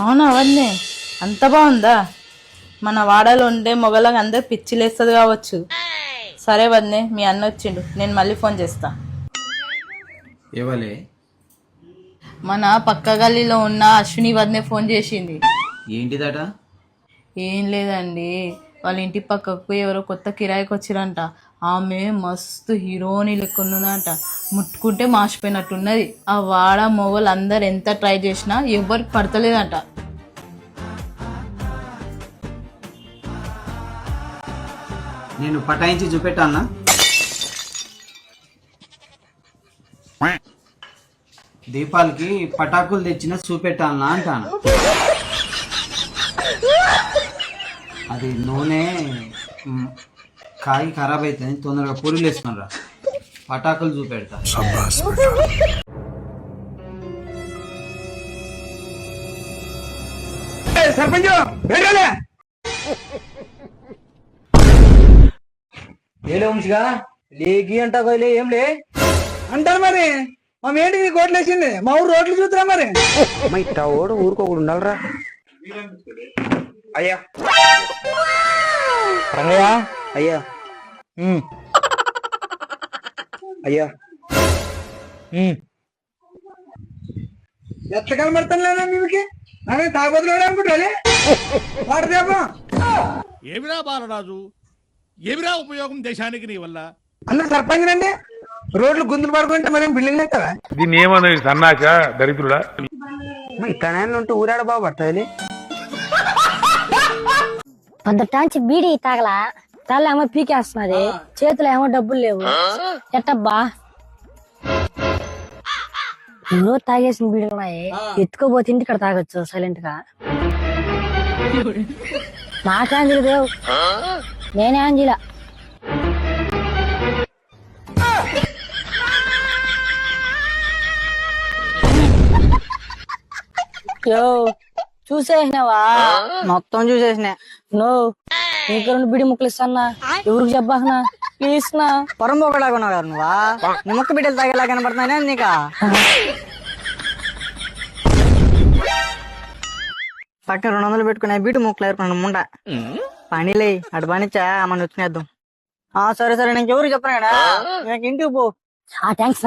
అవునా అవన్నీ. అంత బాగుందా? మన వాడలో ఉండే మొగలకు అందరు పిచ్చిలేస్తుంది కావచ్చు. సరే వద్నే మీ అన్న వచ్చిండు. నేను మళ్ళీ ఫోన్ చేస్తా. మన పక్క గల్లీలో ఉన్న అశ్విని వద్నే ఫోన్ చేసింది. ఏంటిదట? ఏం లేదండి. వాళ్ళ ఇంటి పక్కకు ఎవరో కొత్త కిరాయికి వచ్చిరంట ఆమె మస్తు హీరోని లెక్కున్నదంట ముట్టుకుంటే మాసిపోయినట్టున్నది. ఆ వాడ మొగలు అందరు ఎంత ట్రై చేసినా ఎవరికి పడతలేదంట. నేను పటాయించి చూపెట్టానా దీపాలకి పటాకులు తెచ్చిన చూపెట్టాలనా అంటాను. అది నూనె కాగి ఖరాబ్ అవుతుంది తొందరగా పూరీలు వేసుకొని రా పటాకులు చూపెడతా. ఏలే వంశిగా లేకి అంట కోయలే ఏం లే? అంటారు మరి. మా ఏంటికి కోట్లు వేసింది? మా ఊరు రోడ్లు చూద్దురా మరి. మా ఇట్టా ఓడు ఊరుకోకూడదు ఉండాలరా. అయ్యా. రంగయ్య. అయ్యా. అయ్యా. ఎట్లా కనబడతాను లేదా మీకు అదే తాగబోతున్నాడు అనుకుంటాలే వాడు దేపా? ఏమిరా బాలరాజు? ఏమిరా ఉపయోగం దేశానికి నీ వల్ల? అన్న సర్పంచ్ రండి. రోడ్లు గుంతులు పడుకుంటే మరి బిల్డింగ్ అవుతారా దీన్ని ఏమన్నది సన్నాచ దరిద్రుడా? ఇట్లా ఉంటే ఊరాడ బాబు పడుతుంది పొద్దుటాంచి బీడీ తాగలా? తల ఏమో పీకేస్తున్నది. చేతిలో ఏమో డబ్బులు లేవు. ఎట్టబ్బా? నువ్వు తాగేసిన బీడీలు ఉన్నాయి ఎత్తుకోపోతే ఇంటికి ఇక్కడ తాగొచ్చు సైలెంట్గా నాకే అంజలి దేవు. నేనే అంజిలా. యో చూసేసినావా? మొత్తం చూసేసిన. నువ్వు రెండు బిడి ముక్కలు ఇస్తానా ఎవరికి చెప్పాకనా ప్లీజ్ నా పొరం ఒకలాగా ఉన్నావు కదా నువ్వా నీ ముక్క బిడ్డలు తాగేలా కనబడుతున్నానే నీకా? పక్కన రెండు వందలు పెట్టుకునే బీటు ముక్కలు ఏరుకున్నాను ముండ. పనిలే అటు పనిచ్చా? మన వచ్చినేద్దాం ఆ సరే సరే నేను ఎవరు చెప్పను కదా? నాకు ఇంటికి పో. థ్యాంక్స్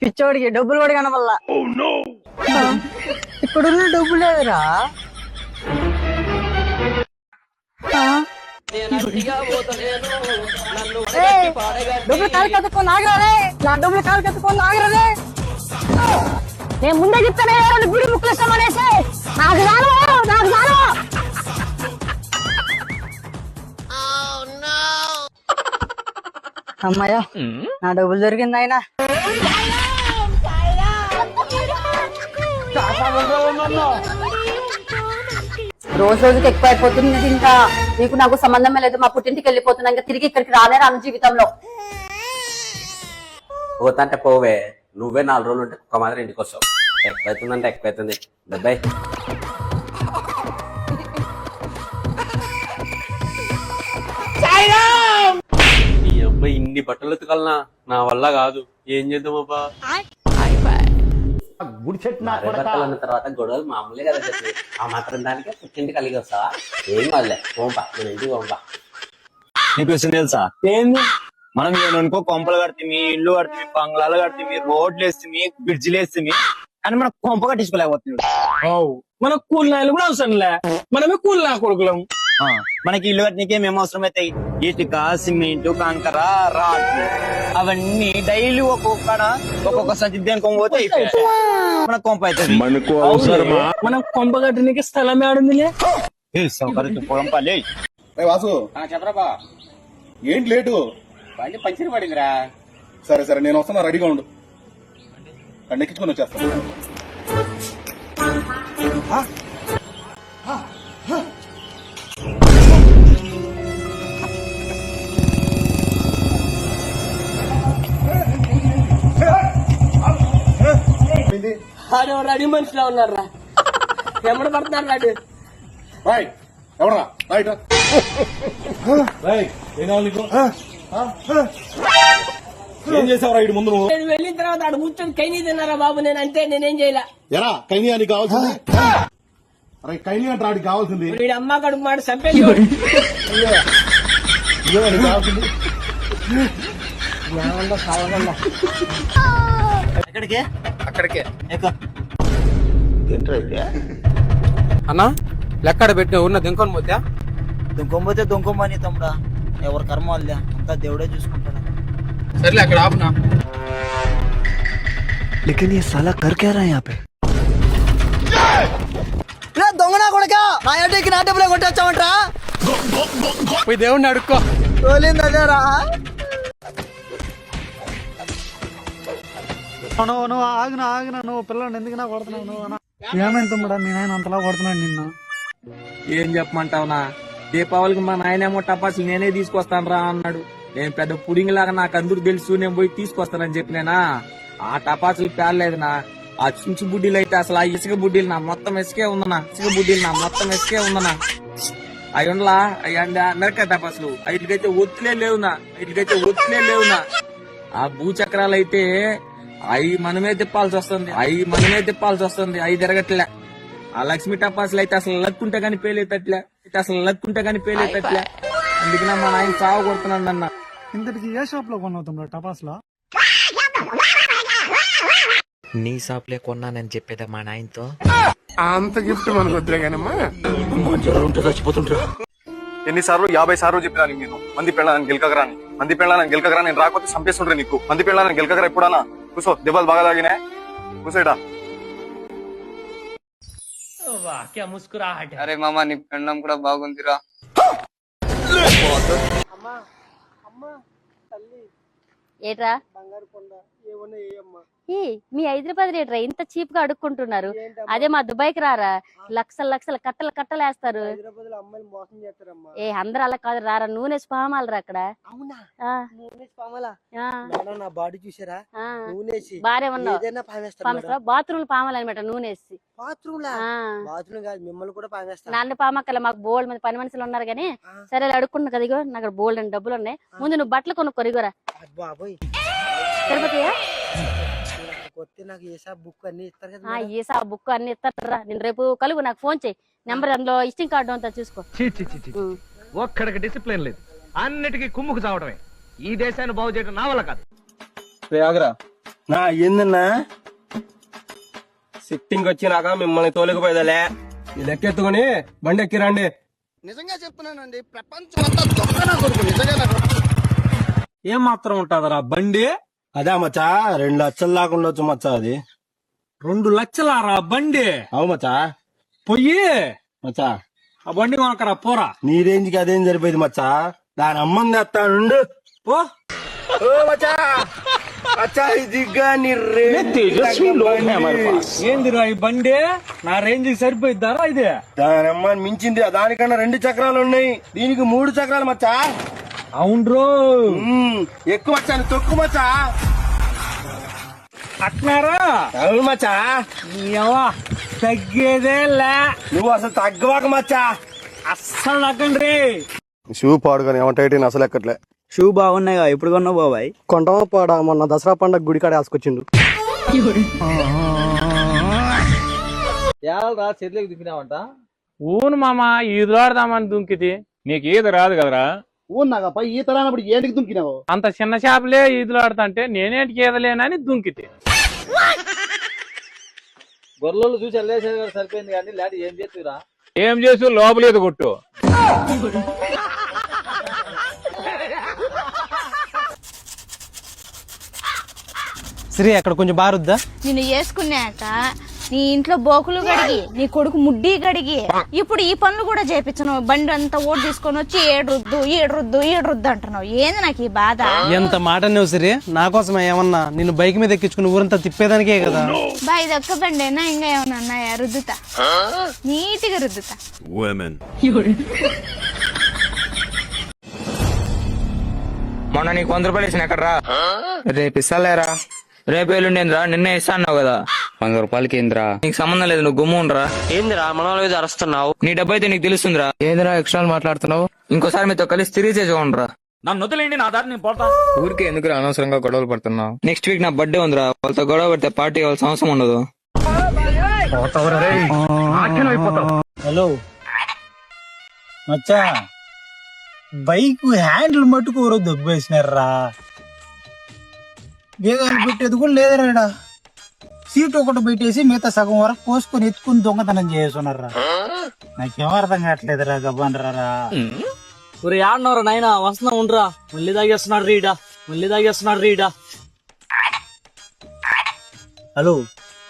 పిచ్చోడికి డబ్బులు కూడా కనవల్లా ఇప్పుడున్న డబ్బులు లేదురా డబ్బులు కాలు కత్తుకొని ఆగరాదే నా డబ్బులు కాలు కత్తుకొని ఆగరాదే నేను ముందే చెప్తానే రెండు గుడి ముక్కలు ఇస్తామనేసి నాకు రాను నాకు రాను అమ్మాయ్యా నా డబ్బులు దొరికింది ఆయన రోజు రోజుకి ఎక్కువ అయిపోతుంది ఇంకా నీకు నాకు సంబంధమే లేదు. మా పుట్టింటికి వెళ్ళిపోతున్నా. ఇంకా తిరిగి ఇక్కడికి రానే రాను జీవితంలో. పోతంటే పోవే. నువ్వే నాలుగు రోజులు ఉంటే ఒక మాత్రం ఇంటికి వస్తావు. ఎక్కువైతుందంటే ఎక్కువైతుంది. డబ్బాయి ఈ అబ్బాయి ఇన్ని బట్టలు ఎత్తుకలనా నా వల్ల కాదు. ఏం చేద్దామబ్బా భార్య భర్తలు అన్న తర్వాత గొడవలు మామూలే కదా చెప్పి. ఆ మాత్రం దానికే పుట్టింటి కలిగి వస్తావా? ఏం పోంపా. మన ఇంటికి పోంపా. నీకు విషయం తెలుసా? ఏంది? మనం ఏమనుకో కొంపలు కడితే ఇల్లు కడితే బంగ్లాలు కడితే రోడ్లు వేస్తే బ్రిడ్జిలు వేస్తే కానీ మనం కొంప కట్టించుకోలేకపోతుంది మన కూల్ నాయలు కూడా అవసరం లే. మనమే కూల్ నా కొడుకులం. మనకి ఇల్లు కట్టడానికి ఏమేమి అవసరం అవుతాయి ఇటుక సిమెంట్ కంకర రాడ్లు అవన్నీ డైలీ ఒక్కొక్క ఒక్కొక్క సంచి దేనికి పోతే. మన కొంప అవుతుంది మనకు అవసరమా? మనం కొంప కట్టడానికి స్థలం ఏడుందిలే. పొలంపాలి వాసు. చెప్పరాబా ఏంటి లేటు? బండి పంచిరి పడిందిరా. సరే సరే నేను వస్తున్నా రెడీగా ఉండు. అన్ని ఎక్కించుకొని వచ్చేస్తాను రెడీ మనిషిలో ఉన్నారా ఎమ్మడ పడుతున్నారు రెడీ. రైట్ ఏం చేసావురా ఇటు ముందు నువ్వు? వెళ్ళిన తర్వాత ఆడు కూర్చొని కైనీ తిన్నారా బాబు? నేను అంతే నేనేం చేయలే. ఎరా కైనీ నీకు కావాల్సింది? అరే కైలి అంటే ఆడికి కావాల్సింది? వీడి అమ్మ కడుపు మాట చంపే కావాల్సింది? ఎక్కడికి అక్కడికే. అన్నా లెక్కడ పెట్టిన ఉన్న దింకొని పోతే? దుంకొంపోతే దుంకొమ్మని తమ్ముడా. ఎవరు కర్మ వాళ్ళే అంతా దేవుడే చూసుకుంటాడా. సర్లే అక్కడ ఆపునా? लेकिन సలా साला యాపే क्या रहा है यहाँ पे రే దొంగనా కొడక? నా ఏటకి నా డబ్బులే కొట్టొచ్చామంటరా పోయి దేవుణ్ణి అడుక్కో. తోలింది అదేరా. నువ్వు నువ్వు ఆగిన ఆగిన నువ్వు పిల్లని ఎందుకు నా కొడుతున్నావు? నువ్వు అన్న ఏమైంది తమ్ముడా మీ నాయన అంతలా కొడుతున్నాడు నిన్ను. ఏం చెప్పమంటావునా దీపావళికి మా నాయనేమో టపాసులు నేనే తీసుకొస్తాను రా అన్నాడు. నేను పెద్ద పుడింగ్ లాగా నాకు అందరూ తెలుసు నేను పోయి తీసుకొస్తానని చెప్పినేనా? ఆ టపాసులు పేర్లేదు నా. ఆ చుంచు బుడ్డీలు అయితే అసలు ఆ ఇసుక బుడ్డీలు నా మొత్తం ఇసుకే ఉందనా ఇసుక బుడ్డీలు నా మొత్తం ఇసుకే ఉందనా అవి ఉండలా? అయ్యండి మిరకాయ టపాసులు. వీటికైతే ఒత్తులే లేవునా వీటికైతే ఒత్తులే లేవునా ఆ భూచక్రాలు అయితే అవి మనమే తిప్పాల్సి వస్తుంది. అవి మనమే తిప్పాల్సి వస్తుంది. అవి తిరగట్లే ఆ లక్ష్మీ టపాసులు అయితే అసలు లక్కుంటే గాని పేలేటట్లే అయితే అసలు లక్కుంటే గాని పేలేటట్లే అందుకనే మా నాయన సాగు కొడుతున్నాడు అన్న ఇంతటికి ఏ షాప్లో కొన్నావు తమ్ముడు టపాస్లో? నీ షాప్లే కొన్నానని చెప్పేదా మా నాయనతో? అంత గిఫ్ట్ మనకు వద్దులే కానమ్మా ఎన్నిసార్లు యాభై సార్లు చెప్పినాను నేను మంది పెళ్ళాలని గెలకగరా అని. మంది పెళ్ళాలని గెలకగరా నేను రాకపోతే చంపేస్తుండ్రే నీకు. మంది పెళ్ళాలని గెలకగరా ఎప్పుడన్నా? కూసో దెబ్బలు బాగా తాగినా కూసేటా అరే మామ నీ పెండం కూడా బాగుందిరా. ఏట్రా? ఏ మీ హైదరాబాద్ రేట్రా ఇంత చీప్గా అడుక్కుంటున్నారు అదే మా దుబాయ్కి రారా లక్షల లక్షల కట్టలు కట్టలు వేస్తారు ఏ అందరూ అలా కాదు రారా నూనె స్పామాలరా అక్కడ? అవునా? ఆ, నూనె పామలా ఆ, మేడం నా బాడీ చూసారా? ఆ. నూనెసి బానే ఉన్నావు. బాత్రూమ్ పామాలి అనమాట నూనె నాన్న పామక్కల మాకు బోల్డ్ మంది పని మనుషులు ఉన్నారు కానీ. సరే అడుక్కున్నా కదా ఇగో నాకు బోల్డ్ అని డబ్బులు ఉన్నాయి. ముందు నువ్వు బట్టలు కొనుక్కో ఇగోరా బాబోయ్ కొత్త నాకు ఏసా బుక్ అన్ని ఇస్తారు కదా. ఏసా బుక్ అన్ని ఇస్తారా నేను రేపు కలుగు నాకు ఫోన్ చేయి. నెంబర్ అందులో ఇస్టింగ్ కార్డు అంతా చూసుకో. ఒక్కడికి డిసిప్లిన్ లేదు. అన్నిటికీ కుమ్ముకు చావడమే ఈ దేశాన్ని బాగు చేయడం నా వల్ల కాదు. ఆగరా. నా ఏందన్నా? సిట్టింగ్ వచ్చినాక మిమ్మల్ని తోలికపోయేదలే. ఈ లెక్కెత్తుకుని బండి ఎక్కి రండి. నిజంగా చెప్తున్నానండి ప్రపంచం అంతా దొంగ కొడుకు నిజంగా ఏం మాత్రం ఉంటదరా బండి? అదే మచ్చా రెండు లక్షలు దాకా ఉండొచ్చు మచ్చా అది. రెండు లక్షలారా బండి? అవు మచ్చా. పొయ్యి? మచ్చా. ఆ బండి కొనకరా పోరా. నీ రేంజ్కి అదేం సరిపోయింది మచ్చా? దాని అమ్మని తెస్తానుండు పో. ఏందిరా ఈ బండి? నా రేంజ్ సరిపోయిద్దారా ఇది? దాని అమ్మని మించింది దానికన్నా రెండు చక్రాలు ఉన్నాయి. దీనికి మూడు చక్రాలు మచ్చా. అవును ఎక్కువ మచ్చా తొక్కు మచ్చా. అట్నారా? అవును మచ్చా. తగ్గేదే లే. నువ్వు అసలు తగ్గవాక మచ్చా. అస్సలు తగ్గండి షూ పాడుకొని ఏమంటే అసలు ఎక్కట్లే. షూ బాగున్నాయిగా ఎప్పుడు కొన్నావు బాబాయ్? కొండమ పాడ? మొన్న దసరా పండుగ గుడికాడ వేసుకొచ్చిండు రా చెట్లకు దిగినావంట ఊను మామ ఈదులాడదామని దుంకితి నీకు ఈత రాదు కదరా? ఊన్నాగప్ప ఈత రానప్పుడు ఏంటికి దుంకినావు? అంత చిన్న చేపలే ఈదులాడుతుంటే నేనేంటికి ఈదలేనని దుంకితి. గొర్రెలు చూసి వెళ్ళేసేది కూడా సరిపోయింది కానీ లేకపోతే ఏం చేస్తురా ఏం చేసి లోపల ఈత కొట్టు. శ్రీ అక్కడ కొంచెం బారుద్దా? నిన్ను చేసుకున్నాక నీ ఇంట్లో బోకులు గడిగి నీ కొడుకు ముడ్డి గడిగి ఇప్పుడు ఈ పనులు కూడా చేపించను బండి అంతా ఓటు తీసుకొని వచ్చి ఏడు రుద్దు ఏడు రుద్దు ఏడు రుద్దు అంటున్నావు. ఏంది నాకు ఈ బాధ? ఎంత మాట నువ్వు సిరి? నా కోసం ఏమన్నా నిన్ను బైక్ మీద ఎక్కించుకుని ఊరంతా తిప్పేదానికే కదా? బా ఇది ఒక్క బండేనా ఇంకా ఏమన్నా ఉన్నాయా రుద్దుతా. నీట్గా రుద్దుతా. మొన్న నీకు వంద రూపాయలు ఇచ్చిన ఎక్కడ రేపు ఇస్తాలేరా? రేపు ఎల్లుండేంద్రా? నిన్నే ఇస్తా అన్నావు కదా. వంద రూపాయలకి ఏంద్రా? నీకు సంబంధం లేదు నువ్వు గుమ్ము ఉండరా. ఏందిరా మన మీద అరుస్తున్నావు? నీ డబ్బు అయితే నీకు తెలుస్తుందిరా. ఏందిరా ఎక్స్ట్రా మాట్లాడుతున్నావు? ఇంకోసారి మీతో కలిసి తిరిగి చేసుకోండిరా నన్ను వదిలేండి నా దారి నేను పోతా. ఊరికే ఎందుకు అనవసరంగా గొడవలు పడుతున్నావు? నెక్స్ట్ వీక్ నా బర్త్డే ఉందిరా. వాళ్ళతో గొడవ పడితే పార్టీ కావాల్సిన అవసరం ఉండదు. హలో. మచ్చా బైక్ హ్యాండిల్ మట్టుకు ఎవరో దొబ్బేసినారా వేగాలు పెట్టేది కూడా లేదరా సీట్ ఒకటి పెట్టేసి మిగతా సగం వరకు కోసుకొని ఎత్తుకుని దొంగతనం చేస్తున్నారా నాకేం అర్థం కావట్లేదురా గబ్బండ్రారా ఒరే ఆడినవరా నాయన వస్తున్నా ఉండరా. మళ్ళీ తాగేస్తున్నాడు రీడా మళ్ళీ తాగేస్తున్నాడు రీడా. హలో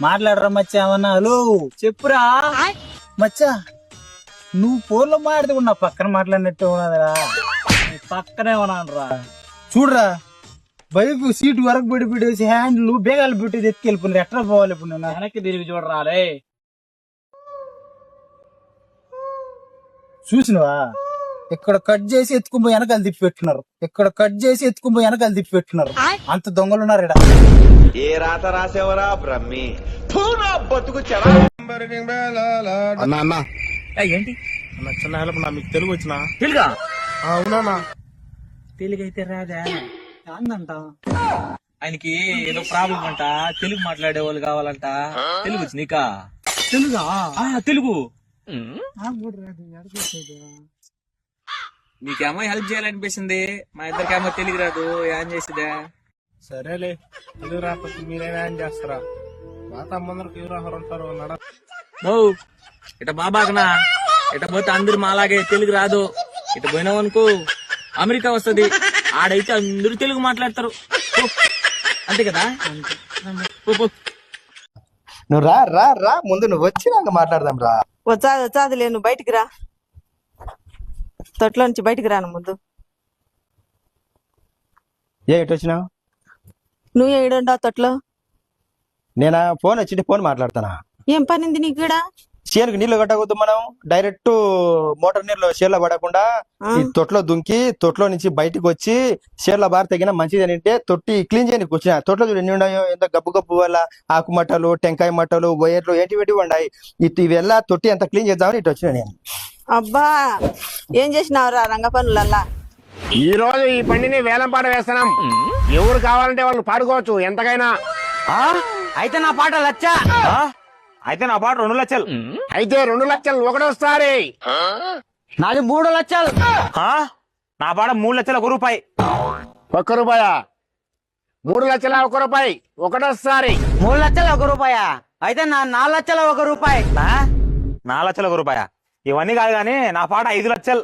మాట్లాడరా మచ్చా ఏమన్నా? హలో చెప్పురా. మచ్చా నువ్వు ఫోన్లో మాట్లాడితే కూడా నా పక్కన మాట్లాడినట్టు ఉన్నదిరా. పక్కనే ఉన్నాను రా చూడరా. బైక్ సీట్ వరకు పెట్టి పెట్టేసి హ్యాండ్లు బేగాలు పెట్టి ఎత్తుకెళ్ళిపోయినారు ఎట్లా పోవాలి ఇప్పుడు నేను వెనక్కి తిరిగి చూడరా రే చూసినవా? ఇక్కడ కట్ చేసి ఎత్తుకుని పోయి వెనకాల తిప్పి పెట్టినారు ఇక్కడ కట్ చేసి ఎత్తుకుని పోయి వెనకాల తిప్పి పెట్టినారు అంత దొంగలు ఉన్నారు ఈడ. ఏ రాత రాసేవరా బ్రహ్మి? బతుకు అన్నా అన్నా. ఏంటి? చిన్న హెల్ప్ నా మీకు తెలుగు వచ్చినా? తెలుగా? అవునా తెలుగు అయితే రాదా? ఆయనకి ఏదో ప్రాబ్లం అంట. తెలుగు మాట్లాడే వాళ్ళు కావాలంట. తెలుగు నీకా తెలుగా? ఆ, తెలుగు. నీకేమో హెల్ప్ చేయాలనిపిస్తుంది. మా ఇద్దరికేమో తెలుగు రాదు. ఏం చేసేదే? సరేలే తెలుగు రాకపోతే మీరైనా ఏం చేస్తారా? మా తమ్ముందరికి ఎవరు ఉంటారు నడ నో ఇట బాబాకనా? ఇట పోతే అందరు మాలాగే తెలుగు రాదు. ఇట పోయినావు అనుకో అమెరికా వస్తది. ఆడైతే అందరూ తెలుగు మాట్లాడతారు. అంతే కదా? పో, పో. నువ్వు రా రా రా. ముందు నువ్వు వచ్చినాక మాట్లాడదాం రా. వచ్చా వచ్చాదిలే నువ్వు బయటికి రా. తొట్లో నుంచి బయటికి రాను ముందు. ఏ ఎటు వచ్చినావు? నువ్వు ఏడుండవు తొట్లో? నేను? ఫోన్ వచ్చి ఫోన్ మాట్లాడతానా? ఏం పనింది నీకు ఇక్కడ? చేనుకు నీళ్ళు కట్టకూడదు మనం. డైరెక్ట్ మోటార్ నీళ్ళు చేర్లో పడకుండా? ఈ తొట్లో దుంకి తొట్లో నుంచి బయటకు వచ్చి చేర్ల బారి తగిన మంచిది అని అంటే తొట్టి క్లీన్ చేయడానికి వచ్చిన. తొట్లో చూడు ఎన్ని ఉన్నాయో ఎంత గబ్బు గబ్బు వల్ల ఆకు మట్టలు టెంకాయ మట్టలు వైర్లు ఏంటి పెట్టి ఉన్నాయి ఇటు ఇవెల్లా తొట్టి అంత క్లీన్ చేద్దామని ఇటు వచ్చిన నేను. అబ్బా ఏం చేసినావురా రంగ పనులల్లా? ఈ రోజు ఈ బండిని వేలం పాట వేస్తున్నాం. ఎవరు కావాలంటే వాళ్ళు పాడుకోవచ్చు ఎంతకైనా. అయితే నా పాట లచ్చా? అయితే నా పాట రెండు లక్షలు. అయితే రెండు లక్షలు ఒకటోసారి నాది మూడు లక్షలు. నా పాట మూడు లక్షల ఒక రూపాయి. ఒక్క రూపాయ? మూడు లక్షల ఒక రూపాయి. ఒకటోసారి మూడు లక్షల ఒక రూపాయా? అయితే నా నాలుగు లక్షల ఒక రూపాయి. నాలుగు లక్షల ఒక రూపాయా? ఇవన్నీ కాదు కానీ నా పాట ఐదు లక్షలు.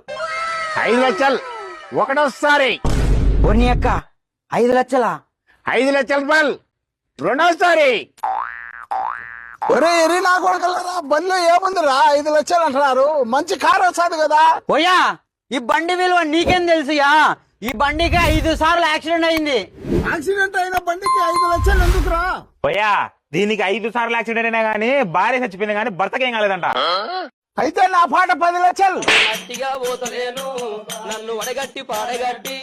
ఐదు లక్షలు. ఒకటోసారి ఓర్ని అక్క ఐదు లక్షలా? ఐదు లక్షల రూపాయలు. రెండోసారి ఒరే ఎరి నా కొడకలరా బండిలో ఏముందిరా? ఐదు లక్షలు అంటున్నారు. మంచి కారు వస్తుంది కదా. ఓయా ఈ బండి విలువ నీకేం తెలుసుయా ఈ బండికి ఐదు సార్లు యాక్సిడెంట్ అయింది. యాక్సిడెంట్ అయిన బండికి ఐదు లక్షలు ఎందుకురా? పోయా దీనికి ఐదు సార్లు యాక్సిడెంట్ అయినా గానీ భార్య చచ్చిపోయింది కానీ భర్తకేం కాలేదంట. అయితే నా పాట పది లక్షలు. గట్టిగా పోతలేను నన్ను వడగట్టి పాడగట్టి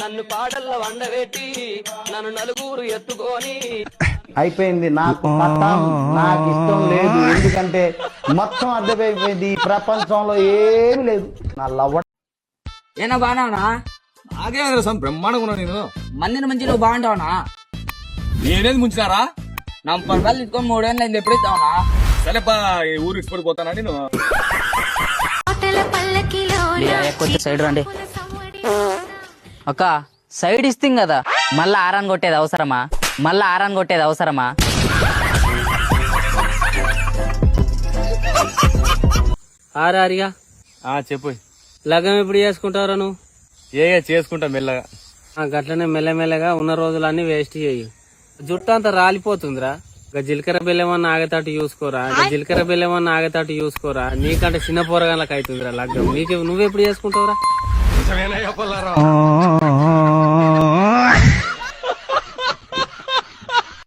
నన్ను పాటల్లో వండబెట్టి నన్ను నలుగురు ఎత్తుకొని. అయిపోయింది నాకు నాకు ఇష్టం లేదు. ఎందుకంటే మొత్తం అర్థమైపోయింది ఈ ప్రపంచంలో ఏమీ లేదు. నా లవ్వ ఏనా బాగున్నావునా? నాకేం తెలుసు బ్రహ్మాండంగా ఉన్నా నేను. మందిని మంచి నువ్వు బాగుంటావునా? నేనేది ముంచుతారా నా పర్వాలు ఇచ్చుకొని మూడేళ్ళు అయింది ఎప్పుడైతావునా సరేపా ఊరు ఇచ్చిపడిపోతానా నేను? కొంచెం సైడ్ రండి. అక్క సైడ్ ఇస్తాం కదా. మళ్ళా ఆరాన్ కొట్టేది అవసరమా? మళ్ళా ఆరాన్ కొట్టేది అవసరమా? ఆరారియా ఆ చెప్పు. లగ్గం ఎప్పుడు చేసుకుంటారా నువ్వు? ఏ చేసుకుంటా మెల్లగా. ఆ, గట్లనే మెల్లమెల్లగా ఉన్న రోజులన్నీ వేస్ట్ చేయు. జుట్టు అంతా రాలిపోతుందిరా. జీలకర్ర బెల్లమన్నా ఆగేటట్టు చూసుకోరా. ఇక జీలకర్ర బెల్లమన్నా ఆగేటట్టు చూసుకోరా. నీకంటే చిన్న పోరగాళ్ళకి అవుతుందిరా లగ్గం. నీకు నువ్వెప్పుడు చేసుకుంటావురా?